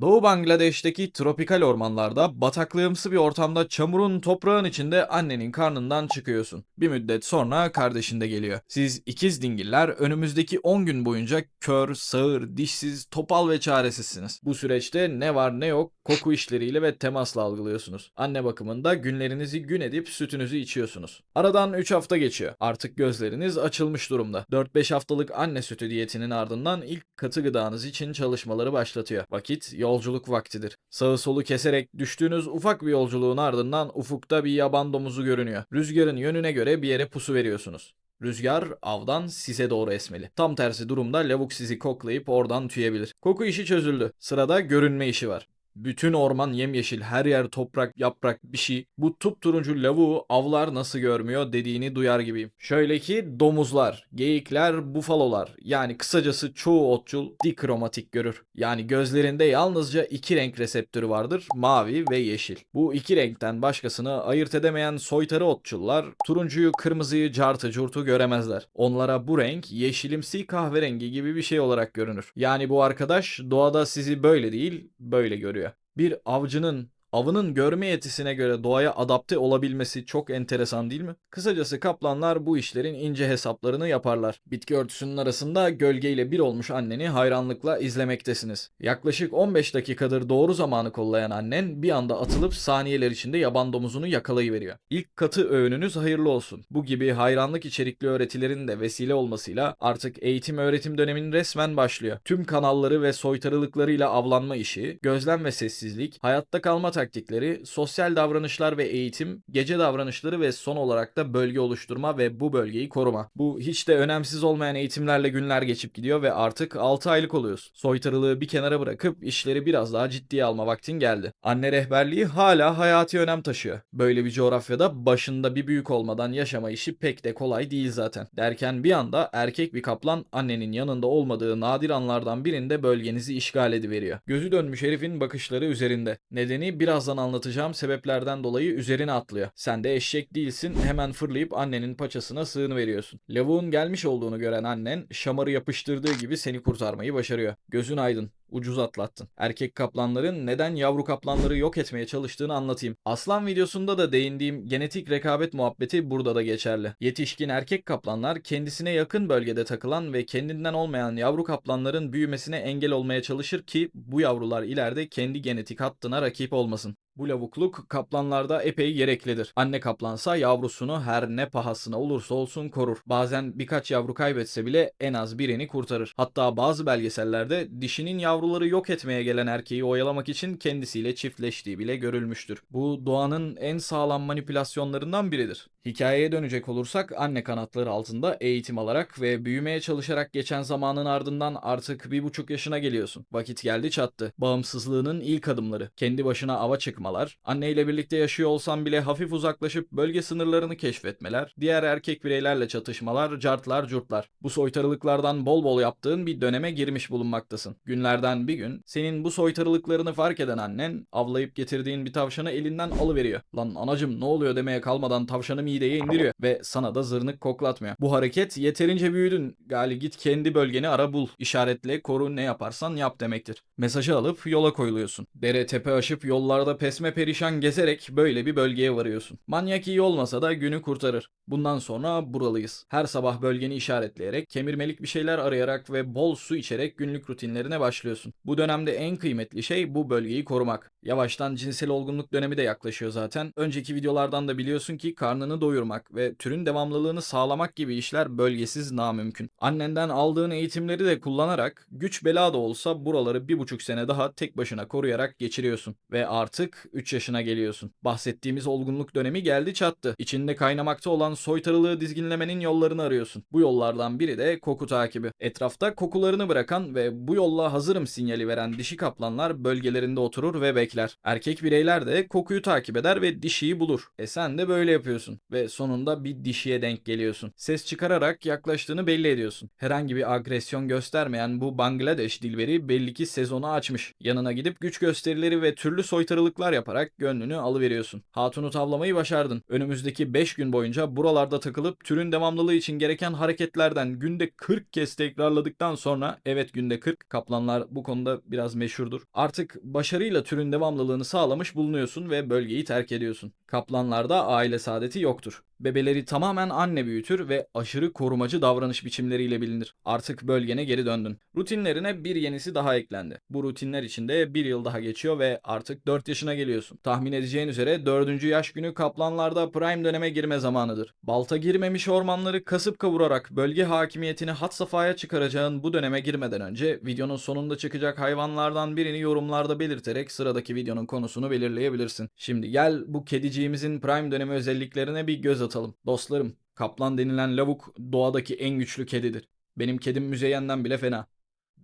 Doğu Bangladeş'teki tropikal ormanlarda bataklığımsı bir ortamda çamurun toprağın içinde annenin karnından çıkıyorsun. Bir müddet sonra kardeşin de geliyor. Siz ikiz dingiller önümüzdeki 10 gün boyunca kör, sağır, dişsiz, topal ve çaresizsiniz. Bu süreçte ne var ne yok koku işleriyle ve temasla algılıyorsunuz. Anne bakımında günlerinizi gün edip sütünüzü içiyorsunuz. Aradan 3 hafta geçiyor. Artık gözleriniz açılmış durumda. 4-5 haftalık anne sütü diyetinin ardından ilk katı gıdanız için çalışmaları başlatıyor. Vakit yolculuk vaktidir. Sağı solu keserek düştüğünüz ufak bir yolculuğun ardından ufukta bir yaban domuzu görünüyor. Rüzgarın yönüne göre bir yere pusu veriyorsunuz. Rüzgar avdan size doğru esmeli. Tam tersi durumda lavuk sizi koklayıp oradan tüyebilir. Koku işi çözüldü. Sırada görünme işi var. Bütün orman yemyeşil, her yer toprak, yaprak, bir şey. Bu turuncu lavuğu avlar nasıl görmüyor dediğini duyar gibiyim. Şöyle ki domuzlar, geyikler, bufalolar yani kısacası çoğu otçul dikromatik görür. Yani gözlerinde yalnızca iki renk reseptörü vardır, mavi ve yeşil. Bu iki renkten başkasını ayırt edemeyen soytarı otçullar turuncuyu, kırmızıyı, cartı, curtu göremezler. Onlara bu renk yeşilimsi kahverengi gibi bir şey olarak görünür. Yani bu arkadaş doğada sizi böyle değil, böyle görüyor. Bir avcının avının görme yetisine göre doğaya adapte olabilmesi çok enteresan değil mi? Kısacası kaplanlar bu işlerin ince hesaplarını yaparlar. Bitki örtüsünün arasında gölgeyle bir olmuş anneni hayranlıkla izlemektesiniz. Yaklaşık 15 dakikadır doğru zamanı kollayan annen bir anda atılıp saniyeler içinde yaban domuzunu yakalayıveriyor. İlk katı öğününüz hayırlı olsun. Bu gibi hayranlık içerikli öğretilerin de vesile olmasıyla artık eğitim öğretim dönemin resmen başlıyor. Tüm kanalları ve soytarılıklarıyla avlanma işi, gözlem ve sessizlik, hayatta kalma taktikleri, sosyal davranışlar ve eğitim, gece davranışları ve son olarak da bölge oluşturma ve bu bölgeyi koruma. Bu hiç de önemsiz olmayan eğitimlerle günler geçip gidiyor ve artık 6 aylık oluyoruz. Soytarılığı bir kenara bırakıp işleri biraz daha ciddiye alma vaktin geldi. Anne rehberliği hala hayati önem taşıyor. Böyle bir coğrafyada başında bir büyük olmadan yaşama işi pek de kolay değil zaten. Derken bir anda erkek bir kaplan annenin yanında olmadığı nadir anlardan birinde bölgenizi işgal ediveriyor. Gözü dönmüş herifin bakışları üzerinde. Nedeni birazdan anlatacağım sebeplerden dolayı üzerine atlıyor. Sen de eşek değilsin hemen fırlayıp annenin paçasına sığını veriyorsun. Lavuğun gelmiş olduğunu gören annen şamarı yapıştırdığı gibi seni kurtarmayı başarıyor. Gözün aydın ucuz atlattın. Erkek kaplanların neden yavru kaplanları yok etmeye çalıştığını anlatayım. Aslan videosunda da değindiğim genetik rekabet muhabbeti burada da geçerli. Yetişkin erkek kaplanlar kendisine yakın bölgede takılan ve kendinden olmayan yavru kaplanların büyümesine engel olmaya çalışır ki bu yavrular ileride kendi genetik hattına rakip olmasın. Bu lavukluk kaplanlarda epey gereklidir. Anne kaplansa yavrusunu her ne pahasına olursa olsun korur. Bazen birkaç yavru kaybetse bile en az birini kurtarır. Hatta bazı belgesellerde dişinin yavruları yok etmeye gelen erkeği oyalamak için kendisiyle çiftleştiği bile görülmüştür. Bu doğanın en sağlam manipülasyonlarından biridir. Hikayeye dönecek olursak anne kanatları altında eğitim alarak ve büyümeye çalışarak geçen zamanın ardından artık bir buçuk yaşına geliyorsun. Vakit geldi çattı. Bağımsızlığının ilk adımları. Kendi başına ava çıkmalar, anneyle birlikte yaşıyor olsan bile hafif uzaklaşıp bölge sınırlarını keşfetmeler, diğer erkek bireylerle çatışmalar, cartlar curtlar. Bu soytarılıklardan bol bol yaptığın bir döneme girmiş bulunmaktasın. Günlerden bir gün senin bu soytarılıklarını fark eden annen avlayıp getirdiğin bir tavşanı elinden alıveriyor. Lan anacım ne oluyor demeye kalmadan tavşanı mideye indiriyor ve sana da zırnık koklatmıyor. Bu hareket yeterince büyüdün. Gali git kendi bölgeni ara bul. İşaretle koru ne yaparsan yap demektir. Mesajı alıp yola koyuluyorsun. Dere tepe aşıp yollarda pesme perişan gezerek böyle bir bölgeye varıyorsun. Manyak iyi olmasa da günü kurtarır. Bundan sonra buralıyız. Her sabah bölgeni işaretleyerek, kemirmelik bir şeyler arayarak ve bol su içerek günlük rutinlerine başlıyorsun. Bu dönemde en kıymetli şey bu bölgeyi korumak. Yavaştan cinsel olgunluk dönemi de yaklaşıyor zaten. Önceki videolardan da biliyorsun ki karnını doyurmak ve türün devamlılığını sağlamak gibi işler bölgesiz namümkün. Annenden aldığın eğitimleri de kullanarak güç bela da olsa buraları bir buçuk sene daha tek başına koruyarak geçiriyorsun. Ve artık 3 yaşına geliyorsun. Bahsettiğimiz olgunluk dönemi geldi çattı. İçinde kaynamakta olan soytarılığı dizginlemenin yollarını arıyorsun. Bu yollardan biri de koku takibi. Etrafta kokularını bırakan ve bu yolla hazırım sinyali veren dişi kaplanlar bölgelerinde oturur ve bekler. Erkek bireyler de kokuyu takip eder ve dişiyi bulur. E sen de böyle yapıyorsun ve sonunda bir dişiye denk geliyorsun. Ses çıkararak yaklaştığını belli ediyorsun. Herhangi bir agresyon göstermeyen bu Bangladeş dilberi belli ki sezonu açmış. Yanına gidip güç gösterileri ve türlü soytarılıklar yaparak gönlünü alıveriyorsun. Hatunu tavlamayı başardın. Önümüzdeki 5 gün boyunca buralarda takılıp türün devamlılığı için gereken hareketlerden günde 40 kez tekrarladıktan sonra evet günde 40 kaplanlar bu konuda biraz meşhurdur. Artık başarıyla türün devamlılığını sağlamış bulunuyorsun ve bölgeyi terk ediyorsun. Kaplanlarda aile saadeti yoktur. Bebeleri tamamen anne büyütür ve aşırı korumacı davranış biçimleriyle bilinir. Artık bölgene geri döndün. Rutinlerine bir yenisi daha eklendi. Bu rutinler içinde bir yıl daha geçiyor ve artık 4 yaşına geliyorsun. Tahmin edeceğin üzere 4. yaş günü kaplanlarda prime döneme girme zamanıdır. Balta girmemiş ormanları kasıp kavurarak bölge hakimiyetini hat safhaya çıkaracağın bu döneme girmeden önce videonun sonunda çıkacak hayvanlardan birini yorumlarda belirterek sıradaki videonun konusunu belirleyebilirsin. Şimdi gel bu kediciğimizin prime dönemi özelliklerine bir göz atalım. Dostlarım, kaplan denilen lavuk doğadaki en güçlü kedidir. Benim kedim Müzeyyen'den bile fena.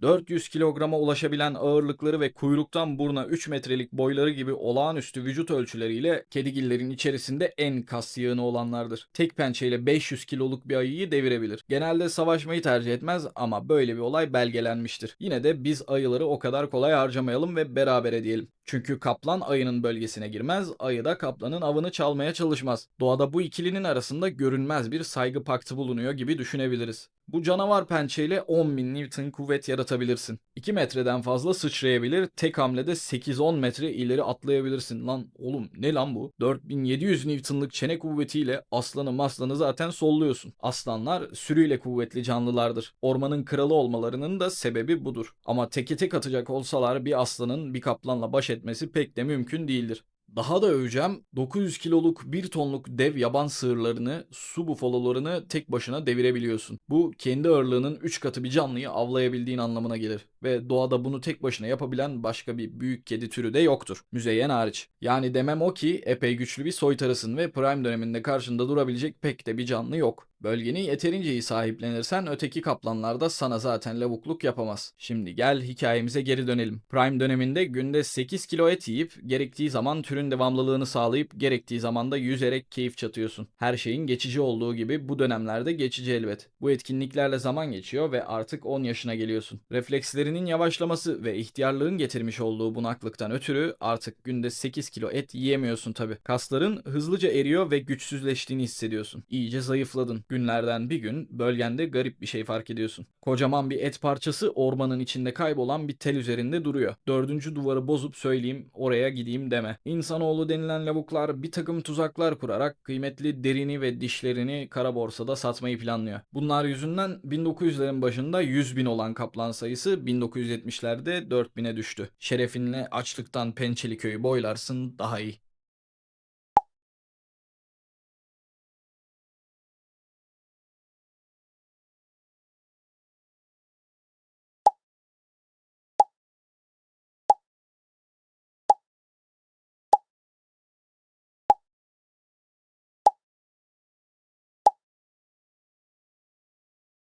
400 kilograma ulaşabilen ağırlıkları ve kuyruktan buruna 3 metrelik boyları gibi olağanüstü vücut ölçüleriyle kedigillerin içerisinde en kas yığını olanlardır. Tek pençeyle 500 kiloluk bir ayıyı devirebilir. Genelde savaşmayı tercih etmez ama böyle bir olay belgelenmiştir. Yine de biz ayıları o kadar kolay harcamayalım ve beraber diyelim. Çünkü kaplan ayının bölgesine girmez, ayı da kaplanın avını çalmaya çalışmaz. Doğada bu ikilinin arasında görünmez bir saygı paktı bulunuyor gibi düşünebiliriz. Bu canavar pençeyle 10.000 Newton kuvvet yaratabilirsin. 2 metreden fazla sıçrayabilir, tek hamlede 8-10 metre ileri atlayabilirsin. Lan oğlum ne lan bu? 4700 Newton'lık çene kuvvetiyle aslanı maslanı zaten solluyorsun. Aslanlar sürüyle kuvvetli canlılardır. Ormanın kralı olmalarının da sebebi budur. Ama teke tek atacak olsalar bir aslanın bir kaplanla baş etmesi pek de mümkün değildir. Daha da öveceğim 900 kiloluk 1 tonluk dev yaban sığırlarını, su bufalolarını tek başına devirebiliyorsun. Bu kendi ağırlığının 3 katı bir canlıyı avlayabildiğin anlamına gelir. Ve doğada bunu tek başına yapabilen başka bir büyük kedi türü de yoktur. Müzeyyen hariç. Yani demem o ki epey güçlü bir soytarısın ve prime döneminde karşında durabilecek pek de bir canlı yok. Bölgeni yeterince iyi sahiplenirsen öteki kaplanlar da sana zaten lavukluk yapamaz. Şimdi gel hikayemize geri dönelim. Prime döneminde günde 8 kilo et yiyip gerektiği zaman türün devamlılığını sağlayıp gerektiği zaman da yüzerek keyif çatıyorsun. Her şeyin geçici olduğu gibi bu dönemlerde geçici elbet. Bu etkinliklerle zaman geçiyor ve artık 10 yaşına geliyorsun. Reflekslerinin yavaşlaması ve ihtiyarlığın getirmiş olduğu bunaklıktan ötürü artık günde 8 kilo et yiyemiyorsun tabi. Kasların hızlıca eriyor ve güçsüzleştiğini hissediyorsun. İyice zayıfladın. Günlerden bir gün bölgende garip bir şey fark ediyorsun. Kocaman bir et parçası ormanın içinde kaybolan bir tel üzerinde duruyor. Dördüncü duvarı bozup söyleyeyim oraya gideyim deme. İnsanoğlu denilen lavuklar bir takım tuzaklar kurarak kıymetli derini ve dişlerini kara borsada satmayı planlıyor. Bunlar yüzünden 1900'lerin başında 100 bin olan kaplan sayısı 1970'lerde 4000'e düştü. Şerefinle açlıktan pençeli köyü boylarsın daha iyi.